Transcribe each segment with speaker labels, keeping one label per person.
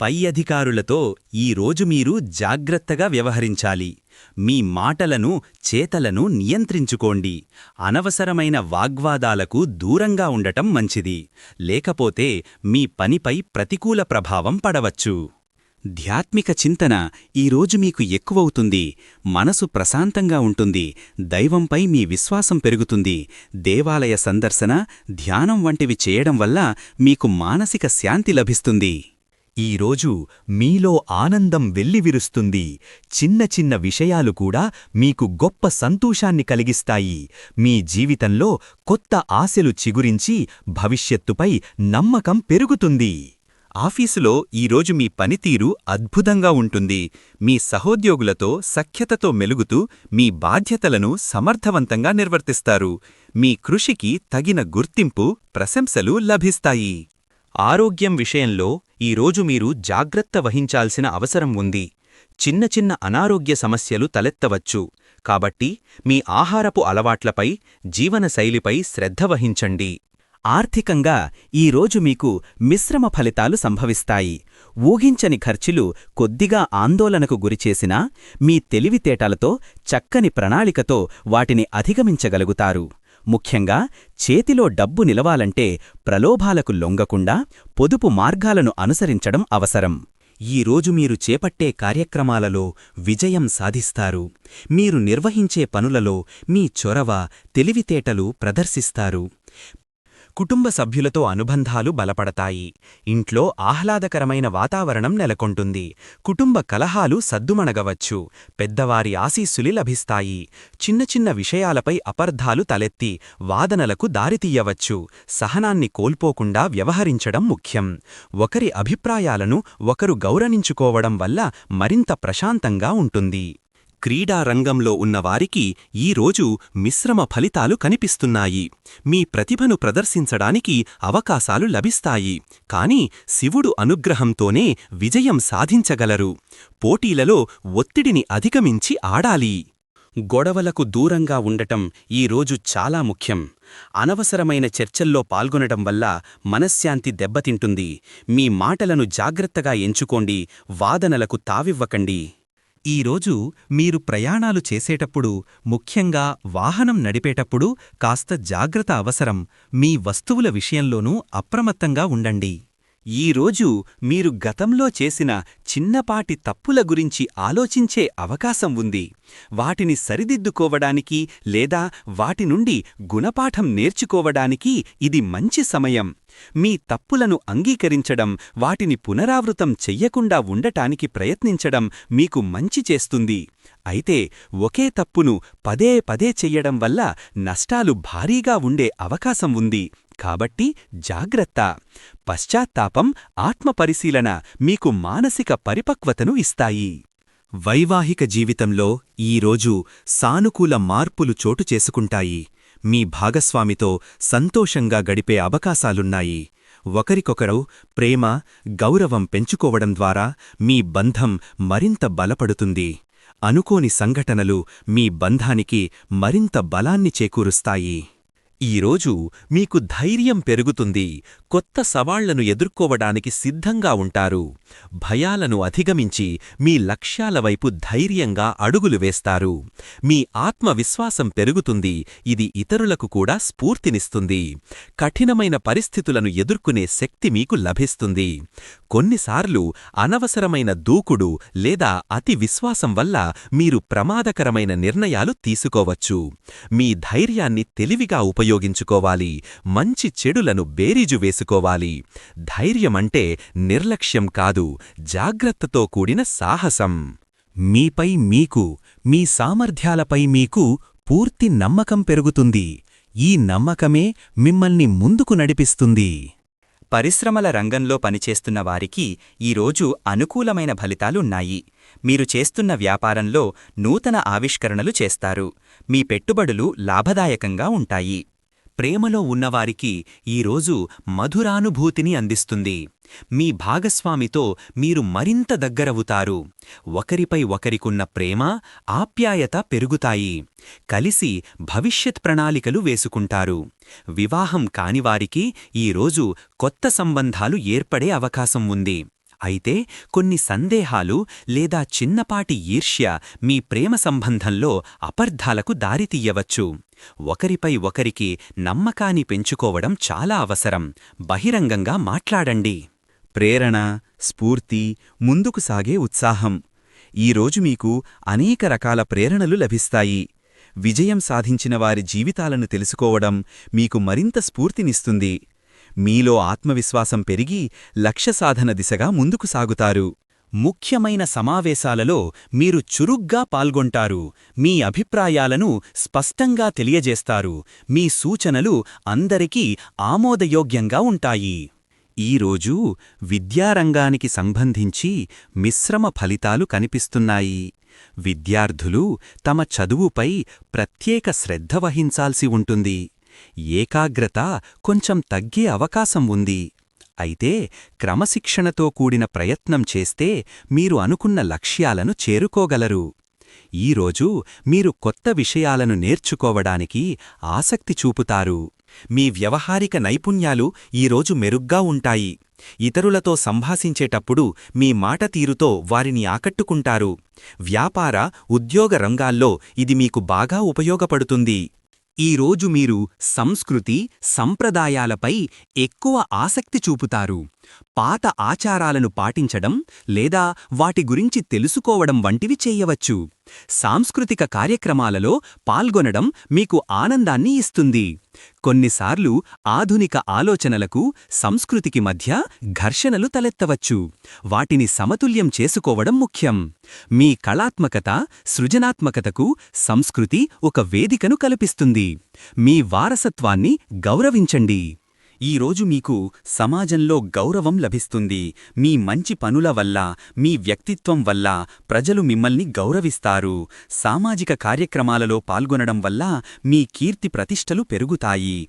Speaker 1: పై అధికారులతో ఈరోజు మీరు జాగ్రత్తగా వ్యవహరించాలి. మీ మాటలను చేతలను నియంత్రించుకోండి. అనవసరమైన వాగ్వాదాలకు దూరంగా ఉండటం మంచిది. లేకపోతే మీ పనిపై ప్రతికూల ప్రభావం పడవచ్చు. ధ్యాత్మిక చింతన ఈరోజు మీకు ఎక్కువవుతుంది. మనసు ప్రశాంతంగా ఉంటుంది. దైవంపై మీ విశ్వాసం పెరుగుతుంది. దేవాలయ సందర్శన ధ్యానం వంటివి చేయడం వల్ల మీకు మానసిక శాంతి లభిస్తుంది. ఈరోజు మీలో ఆనందం వెల్లివిరుస్తుంది. చిన్న చిన్న విషయాలు కూడా మీకు గొప్ప సంతోషాన్ని కలిగిస్తాయి. మీ జీవితంలో కొత్త ఆశలు చిగురించి భవిష్యత్తుపై నమ్మకం పెరుగుతుంది. ఆఫీసులో ఈరోజు మీ పనితీరు అద్భుతంగా ఉంటుంది. మీ సహోద్యోగులతో సఖ్యతతో మెలుగుతూ మీ బాధ్యతలను సమర్థవంతంగా నిర్వర్తిస్తారు. మీ కృషికి తగిన గుర్తింపు ప్రశంసలు లభిస్తాయి. ఆరోగ్యం విషయంలో ఈరోజు మీరు జాగ్రత్త వహించాల్సిన అవసరం ఉంది. చిన్న చిన్న అనారోగ్య సమస్యలు తలెత్తవచ్చు. కాబట్టి మీ ఆహారపు అలవాట్లపై జీవనశైలిపై శ్రద్ధ వహించండి. ఆర్థికంగా ఈరోజు మీకు మిశ్రమ ఫలితాలు సంభవిస్తాయి. ఊహించని ఖర్చులు కొద్దిగా ఆందోళనకు గురిచేసినా మీ తెలివితేటలతో చక్కని ప్రణాళికతో వాటిని అధిగమించగలుగుతారు. ముఖ్యంగా చేతిలో డబ్బు నిలవాలంటే ప్రలోభాలకు లొంగకుండా పొదుపు మార్గాలను అనుసరించడం అవసరం. ఈరోజు మీరు చేపట్టే కార్యక్రమాలలో విజయం సాధిస్తారు. మీరు నిర్వహించే పనులలో మీ చొరవ తెలివితేటలు ప్రదర్శిస్తారు. కుటుంబ సభ్యులతో అనుబంధాలు బలపడతాయి. ఇంట్లో ఆహ్లాదకరమైన వాతావరణం నెలకొంటుంది. కుటుంబ కలహాలు సద్దుమణగవచ్చు. పెద్దవారి ఆశీస్సులి లభిస్తాయి. చిన్న చిన్న విషయాలపై అపర్ధాలు తలెత్తి వాదనలకు దారితీయవచ్చు. సహనాన్ని కోల్పోకుండా వ్యవహరించడం ముఖ్యం. ఒకరి అభిప్రాయాలను ఒకరు గౌరవించుకోవడం వల్ల మరింత ప్రశాంతంగా ఉంటుంది. క్రీడా రంగంలో ఉన్నవారికి ఈరోజు మిశ్రమ ఫలితాలు కనిపిస్తున్నాయి. మీ ప్రతిభను ప్రదర్శించడానికి అవకాశాలు లభిస్తాయి. కాని శివుడు అనుగ్రహంతోనే విజయం సాధించగలరు. పోటీలలో ఒత్తిడిని అధిగమించి ఆడాలి. గొడవలకు దూరంగా ఉండటం ఈరోజు చాలా ముఖ్యం. అనవసరమైన చర్చల్లో పాల్గొనడం వల్ల మనశ్శాంతి దెబ్బతింటుంది. మీ మాటలను జాగ్రత్తగా ఎంచుకోండి. వాదనలకు తావివ్వకండి. ఈరోజు మీరు ప్రయాణాలు చేసేటప్పుడు ముఖ్యంగా వాహనం నడిపేటప్పుడు కాస్త జాగ్రత్త అవసరం. మీ వస్తువుల విషయంలోనూ అప్రమత్తంగా ఉండండి. ఈరోజు మీరు గతంలో చేసిన చిన్నపాటి తప్పుల గురించి ఆలోచించే అవకాశం ఉంది. వాటిని సరిదిద్దుకోవడానికి లేదా వాటి నుండి గుణపాఠం నేర్చుకోవడానికి ఇది మంచి సమయం. మీ తప్పులను అంగీకరించడం వాటిని పునరావృతం చెయ్యకుండా ఉండటానికి ప్రయత్నించడం మీకు మంచి చేస్తుంది. అయితే ఒకే తప్పును పదే పదే చెయ్యడం వల్ల నష్టాలు భారీగా ఉండే అవకాశం ఉంది. కాబట్టి జాగ్రత్త. పశ్చాత్తాపం ఆత్మపరిశీలన మీకు మానసిక పరిపక్వతను ఇస్తాయి. వైవాహిక జీవితంలో ఈరోజు సానుకూల మార్పులు చోటు చేసుకుంటాయి. మీ భాగస్వామితో సంతోషంగా గడిపే అవకాశాలున్నాయి. ఒకరికొకరు ప్రేమ గౌరవం పెంచుకోవడం ద్వారా మీ బంధం మరింత బలపడుతుంది. అనుకోని సంఘటనలు మీ బంధానికి మరింత బలాన్ని చేకూరుస్తాయి. ఈరోజు మీకు ధైర్యం పెరుగుతుంది. కొత్త సవాళ్ళను ఎదుర్కోవడానికి సిద్ధంగా ఉంటారు. భయాలను అధిగమించి మీ లక్ష్యాల వైపు ధైర్యంగా అడుగులు వేస్తారు. మీ ఆత్మవిశ్వాసం పెరుగుతుంది. ఇది ఇతరులకు కూడా స్ఫూర్తినిస్తుంది. కఠినమైన పరిస్థితులను ఎదుర్కొనే శక్తి మీకు లభిస్తుంది. కొన్నిసార్లు అనవసరమైన దూకుడు లేదా అతి విశ్వాసం వల్ల మీరు ప్రమాదకరమైన నిర్ణయాలు తీసుకోవచ్చు. మీ ధైర్యాన్ని తెలివిగా ఉపయోగించుకోవాలి మంచి చెడులను బేరీజు వేసుకోవాలి. ధైర్యమంటే నిర్లక్ష్యం కాదు జాగ్రత్తతో కూడిన సాహసం. మీపై మీకు మీ సామర్థ్యాలపై మీకు పూర్తి నమ్మకం పెరుగుతుంది. ఈ నమ్మకమే మిమ్మల్ని ముందుకు నడిపిస్తుంది.
Speaker 2: పరిశ్రమల రంగంలో పనిచేస్తున్న వారికి ఈరోజు అనుకూలమైన ఫలితాలున్నాయి. మీరు చేస్తున్న వ్యాపారంలో నూతన ఆవిష్కరణలు చేస్తారు. మీ పెట్టుబడులు లాభదాయకంగా ఉంటాయి.
Speaker 1: ప్రేమలో ఉన్నవారికి ఈరోజు మధురానుభూతిని అందిస్తుంది. మీ భాగస్వామితో మీరు మరింత దగ్గరవుతారు. ఒకరిపై ఒకరికున్న ప్రేమ ఆప్యాయత పెరుగుతాయి. కలిసి భవిష్యత్ ప్రణాళికలు వేసుకుంటారు. వివాహం కానివారికి ఈరోజు కొత్త సంబంధాలు ఏర్పడే అవకాశం ఉంది. అయితే కొన్ని సందేహాలు లేదా చిన్నపాటి ఈర్ష్య మీ ప్రేమ సంబంధంలో అపర్ధాలకు దారితీయవచ్చు ఒకరిపై ఒకరికి నమ్మకాన్ని పెంచుకోవడం చాలా అవసరం. బహిరంగంగా మాట్లాడండి.
Speaker 3: ప్రేరణ స్ఫూర్తి ముందుకు సాగే ఉత్సాహం. ఈరోజు మీకు అనేక రకాల ప్రేరణలు లభిస్తాయి. విజయం సాధించిన వారి జీవితాలను తెలుసుకోవడం మీకు మరింత స్ఫూర్తినిస్తుంది. మీలో ఆత్మవిశ్వాసం పెరిగి లక్ష్య సాధన దిశగా ముందుకు సాగుతారు.
Speaker 1: ముఖ్యమైన సమావేశాలలో మీరు చురుగ్గా పాల్గొంటారు. మీ అభిప్రాయాలను స్పష్టంగా తెలియజేస్తారు. మీ సూచనలు అందరికీ ఆమోదయోగ్యంగా ఉంటాయి. ఈరోజు విద్యారంగానికి సంబంధించి మిశ్రమ ఫలితాలు కనిపిస్తున్నాయి. విద్యార్థులు తమ చదువుపై ప్రత్యేక శ్రద్ధ వహించాల్సి ఉంటుంది. ఏకాగ్రత కొంచెం తగ్గే అవకాశం ఉంది. అయితే క్రమశిక్షణతో కూడిన ప్రయత్నం చేస్తే మీరు అనుకున్న లక్ష్యాలను చేరుకోగలరు. ఈరోజు మీరు కొత్త విషయాలను నేర్చుకోవడానికి ఆసక్తి చూపుతారు. మీ వ్యవహారిక నైపుణ్యాలు ఈరోజు మెరుగ్గా ఉంటాయి. ఇతరులతో సంభాషించేటప్పుడు మీ మాట తీరుతో వారిని ఆకట్టుకుంటారు. వ్యాపార ఉద్యోగ రంగాల్లో ఇది మీకు బాగా ఉపయోగపడుతుంది. ఈరోజు మీరు సంస్కృతి సంప్రదాయాలపై ఎక్కువ ఆసక్తి చూపుతారు. పాత ఆచారాలను పాటించడం లేదా వాటి గురించి తెలుసుకోవడం వంటివి చేయవచ్చు. సాంస్కృతిక కార్యక్రమాలలో పాల్గొనడం మీకు ఆనందాన్ని ఇస్తుంది. కొన్నిసార్లు ఆధునిక ఆలోచనలకు సంస్కృతికి మధ్య ఘర్షణలు తలెత్తవచ్చు. వాటిని సమతుల్యం చేసుకోవడం ముఖ్యం. మీ కళాత్మకత సృజనాత్మకతకు సంస్కృతి ఒక వేదికను కల్పిస్తుంది. మీ వారసత్వాన్ని గౌరవించండి. ఈరోజు మీకు సమాజంలో గౌరవం లభిస్తుంది. మీ మంచి పనుల వల్ల మీ వ్యక్తిత్వం వల్ల ప్రజలు మిమ్మల్ని గౌరవిస్తారు. సామాజిక కార్యక్రమాలలో పాల్గొనడం వల్ల మీ కీర్తి ప్రతిష్టలు పెరుగుతాయి.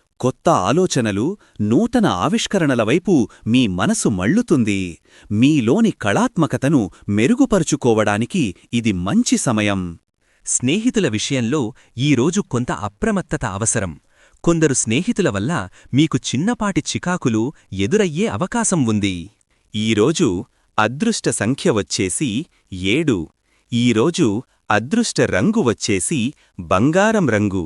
Speaker 1: కొత్త ఆలోచనలు నూతన ఆవిష్కరణల వైపు మీ మనసు మళ్ళుతుంది. మీలోని కళాత్మకతను మెరుగుపరుచుకోవడానికి ఇది మంచి సమయం. స్నేహితుల విషయంలో ఈరోజు కొంత అప్రమత్తత అవసరం. కొందరు స్నేహితుల వల్ల మీకు చిన్నపాటి చికాకులు ఎదురయ్యే అవకాశం ఉంది. ఈరోజు అదృష్ట సంఖ్య వచ్చేసి ఏడు. ఈరోజు అదృష్ట రంగు వచ్చేసి బంగారం రంగు.